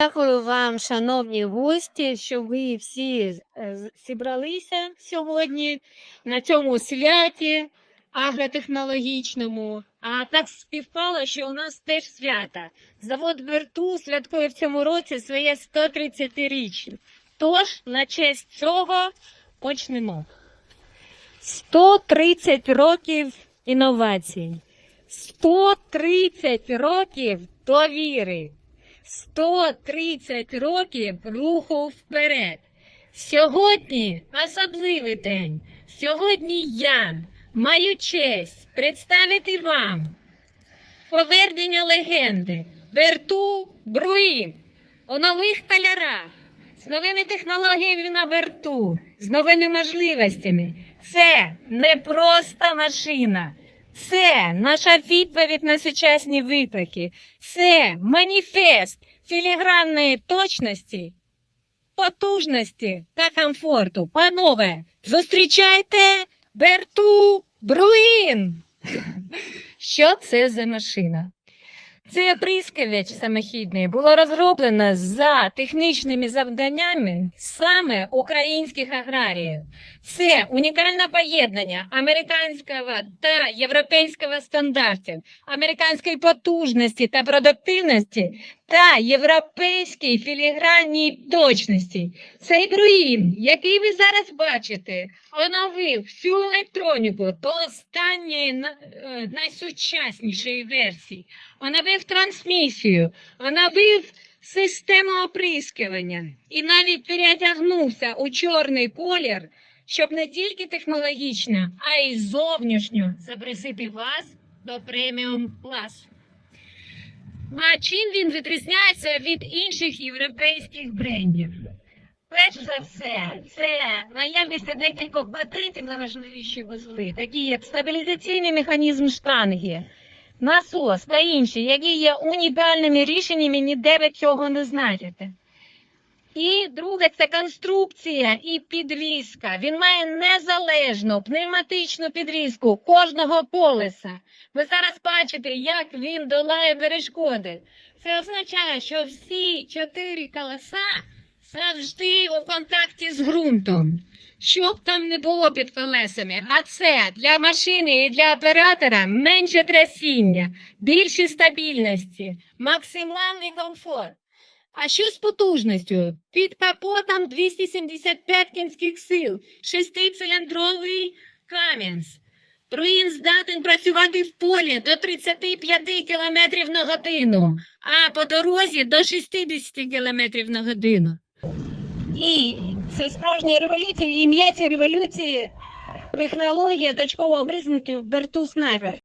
Дякую вам, шановні гості, що ви всі е, зібралися сьогодні на цьому святі агротехнологічному. А так співпало, що у нас теж свята. Завод Верту святкує в цьому році своє 130-річчя. Тож, на честь цього почнемо. 130 років інновацій. 130 років довіри. 130 років руху вперед. Сьогодні особливий день. Сьогодні я маю честь представити вам повернення легенди Верту Бруїн у нових кольорах, з новими технологіями на верту, з новими можливостями. Це не просто машина. Це наша відповідь на сучасні виклики. Це маніфест філігранної точності, потужності та комфорту. Панове, зустрічайте Берту Бруїн. Що це за машина? Це прискавіч самохідний було розроблено за технічними завданнями саме українських аграріїв. Це унікальне поєднання американського та європейського стандартів, американської потужності та продуктивності та європейської філігранній точності. Цей друїн, який ви зараз бачите, оновив всю електроніку до останньої е, найсучаснішої версії, оновив трансмісію, оновив систему оприскування і навіть перетягнувся у чорний колір, щоб не тільки технологічно, а й зовнішньо запросити вас до преміум класу. А чим він відрізняється від інших європейських брендів? Перш за все, це наявність декількох батарей на важливіші вузли, такі як стабілізаційний механізм штанги, насос та інші, які є унікальними рішеннями, ніде ви цього не знайдете. І друге це конструкція і підвізка. Він має незалежну пневматичну підвізку кожного колеса. Ви зараз бачите, як він долає перешкоди. Це означає, що всі чотири колеса завжди у контакті з ґрунтом. Що б там не було під колесами, а це для машини і для оператора менше трясіння, більше стабільності, максимальний комфорт. А що з потужністю? Під капотом 275 кінських сил, шестициліндровий камінь. Труїн здатен працювати в полі до 35 км на годину, а по дорозі до 60 км на годину. І це справжня революція, ім'я цієї революції технологія точкового обрізників Берту Снайпер.